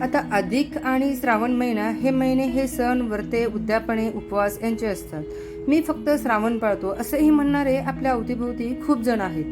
आता अधिक आणि श्रावण महिना हे महिने हे सण व्रते उद्यापने उपवास यांचे असतात. मी फक्त श्रावण पाळतो असंही म्हणणारे आपल्या अवतीभोवती खूप जण आहेत.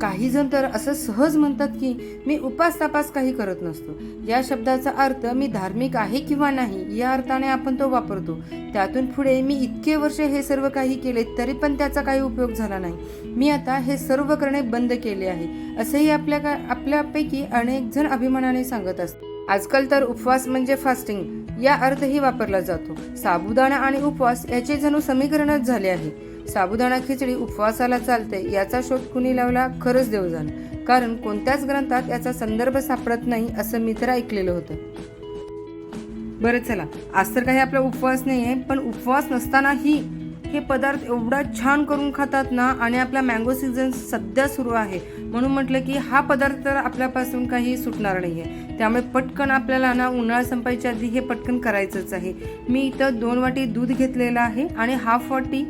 काही जण तर असं सहज म्हणतात की मी उपास तपास काही करत नसतो. या शब्दाचा अर्थ मी धार्मिक आहे किंवा नाही या अर्थाने आपण तो वापरतो. त्यातून पुढे मी इतके वर्ष हे सर्व काही केले तरी पण त्याचा काही उपयोग झाला नाही. मी आता हे सर्व करणे बंद केले आहे असंही आपल्या का आपल्यापैकी अनेक जण अभिमानाने सांगत असतात. आजकाल तर उपवास म्हणजे फास्टिंग या अर्थही वापरला जातो. साबुदाणा आणि उपवास याचे जणू समीकरणच झाले आहे. साबुदाणा खिचडी उपवासाला चालते याचा शोध कुणी लावला खरंच देव कारण कोणत्याच ग्रंथात याचा संदर्भ सापडत नाही असं मी तर ऐकलेलं होतं. बरं चला. आज तर काही आपला उपवास नाही आहे पण उपवास नसतानाही हे पदार्थ एवढा छान करून खातात ना आणि आपला मँगो सीझन सध्या सुरू आहे. म्हणून म्हटलं की हा पदार्थ तर आपल्यापासून काही सुटणार नाही आहे त्यामुळे पटकन आपल्याला ना उन्हाळा संपायच्या आधी हे पटकन करायचंच आहे. मी इथं दोन वाटी दूध घेतलेलं आहे आणि हाफ वाटी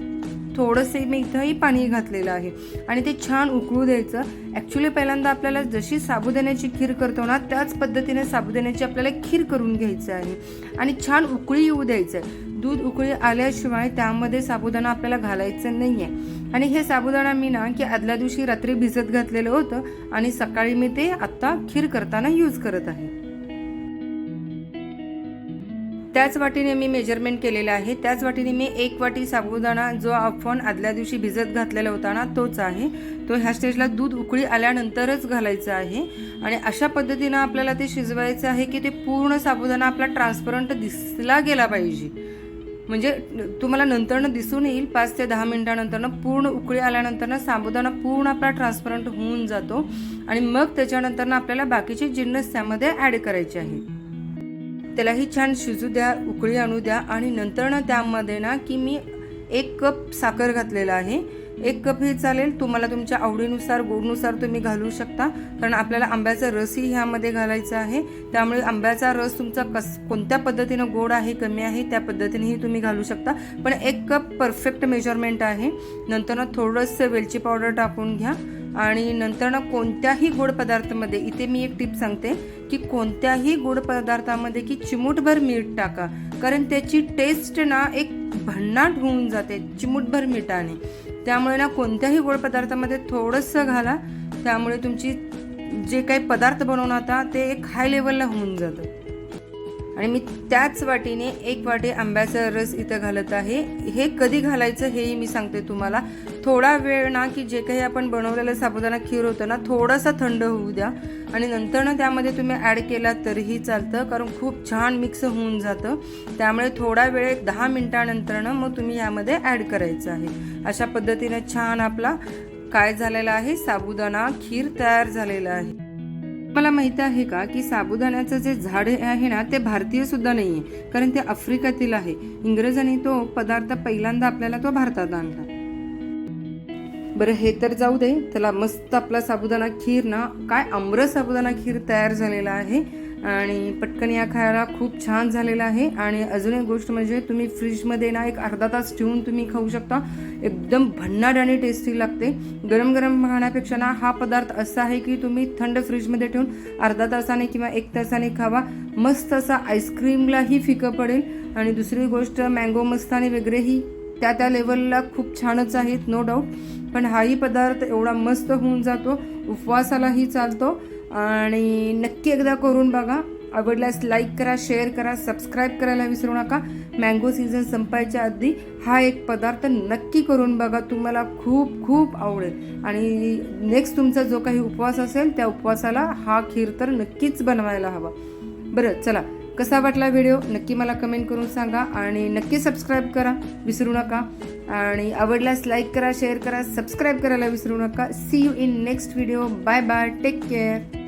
थोडंसे मी इथंही पाणी घातलेलं आहे. आणि ते छान उकळू द्यायचं. ॲक्च्युली पहिल्यांदा आपल्याला जशी साबुदाण्याची खीर करतो ना त्याच पद्धतीने साबुदाण्याची आपल्याला खीर करून घ्यायचं आहे. आणि छान उकळी येऊ द्यायचं आहे. दूध उकळी आल्याशिवाय त्यामध्ये साबुदाणा आपल्याला घालायचं नाही आहे आणि हे साबुदाणा मी ना की आदल्या दिवशी रात्री भिजत घातलेलं होतं आणि सकाळी मी ते आत्ता खीर करताना यूज करत आहे. त्याच वाटीने मी मेजरमेंट केलेलं आहे. त्याच वाटीने मी एक वाटी साबुदाणा जो आपण आदल्या दिवशी भिजत घातलेला होता ना तोच आहे. तो ह्या स्टेजला दूध उकळी आल्यानंतरच घालायचं आहे. आणि अशा पद्धतीनं आपल्याला ते शिजवायचं आहे की ते पूर्ण साबुदाणा आपला ट्रान्सपरंट दिसला गेला पाहिजे. म्हणजे तुम्हाला नंतरनं दिसून येईल पाच ते दहा मिनिटानंतरनं पूर्ण उकळी आल्यानंतरनं साबुदाणा पूर्ण आपला ट्रान्सपरंट होऊन जातो. आणि मग त्याच्यानंतरनं आपल्याला बाकीचे जिन्नस त्यामध्ये ॲड करायचे आहेत त्यालाही छान शिजू द्या उकळी आणू द्या आणि नंतर ना त्यामध्ये ना की मी एक कप साखर घातलेला आहे. एक कप हे चालेल. तुम्हाला तुमच्या आवडीनुसार गोडनुसार तुम्ही घालू शकता. कारण आपल्याला आंब्याचा रसही ह्यामध्ये घालायचा आहे. त्यामुळे आंब्याचा रस तुमचा कस कोणत्या पद्धतीनं गोड आहे कमी आहे त्या पद्धतीनेही तुम्ही घालू शकता. पण एक कप परफेक्ट मेजरमेंट आहे. नंतर थोडंसं वेलची पावडर टाकून घ्या. आणि नंतर ना कोणत्याही गोड पदार्थामध्ये इथे मी एक टिप सांगते की कोणत्याही गोड पदार्थामध्ये की चिमूटभर मीठ टाका. कारण त्याची टेस्ट ना एक भन्नाट होऊन जाते चिमूटभर मिठाने. त्यामुळे ना कोणत्याही गोड पदार्थामध्ये थोडंसं घाला. त्यामुळे तुमची जे काही पदार्थ बनवून आता ते एक हाय लेवलला होऊन जातं. आणि मी त्याच वाटीने एक वाटी आंब्याचा रस इथं घालत आहे. हे कधी घालायचं हेही मी सांगते तुम्हाला. थोडा वेळ ना की जे काही आपण बनवलेलं साबुदाणा खीर होतं ना थोडासा थंड होऊ द्या. आणि नंतर ना त्यामध्ये तुम्ही ॲड केला तरीही चालतं कारण खूप छान मिक्स होऊन जातं. त्यामुळे थोडा वेळ एक दहा मिनटानंतरनं मग तुम्ही यामध्ये ॲड करायचं आहे. अशा पद्धतीने छान आपला काय झालेला आहे? साबुदाणा खीर तयार झालेला आहे. मला माहिती आहे का की साबुदाण्याचं जे झाड आहे ना ते भारतीय सुद्धा नाही आहे कारण ते आफ्रिकेतील आहे. इंग्रजांनी तो पदार्थ पहिल्यांदा आपल्याला तो भारतात आणला. बरं हे तर जाऊ दे. त्याला मस्त आपला साबुदाणा खीर ना काय आम्र साबुदाणा खीर तयार झालेला आहे. आणि पटकन या खायला खूप छान झालेला आहे. आणि अजून एक गोष्ट म्हणजे तुम्ही फ्रीजमध्ये ना एक अर्धा तास ठेवून तुम्ही खाऊ शकता. एकदम भन्नाट आणि टेस्टी लागते. गरम गरम खाण्यापेक्षा ना हा पदार्थ असा आहे की तुम्ही थंड फ्रीजमध्ये ठेवून अर्धा तासाने किंवा एक तासाने खावा. मस्त असा आईस्क्रीमलाही फिकं पडेल. आणि दुसरी गोष्ट मँगो मस्तानी वगैरेही त्या त्या लेवलला खूप छानच आहेत नो डाऊट पण हाही पदार्थ एवढा मस्त होऊन जातो. उपवासालाही चालतो. आणि नक्की एकदा करून बघा. आवडल्यास लाईक करा शेअर करा सबस्क्राईब करायला विसरू नका. मँगो सीझन संपायच्या आधी हा एक पदार्थ नक्की करून बघा. तुम्हाला खूप खूप आवडेल. आणि नेक्स्ट तुमचा जो काही उपवास असेल त्या उपवासाला हा खीर तर नक्कीच बनवायला हवा. बरं चला. कसा वाटला व्हिडिओ नक्की मला कमेंट करून सांगा. आणि नक्की सबस्क्राईब करा. विसरू नका. आणि आवडल्यास लाईक करा शेअर करा सबस्क्राईब करायला विसरू नका. See you in next video bye bye take care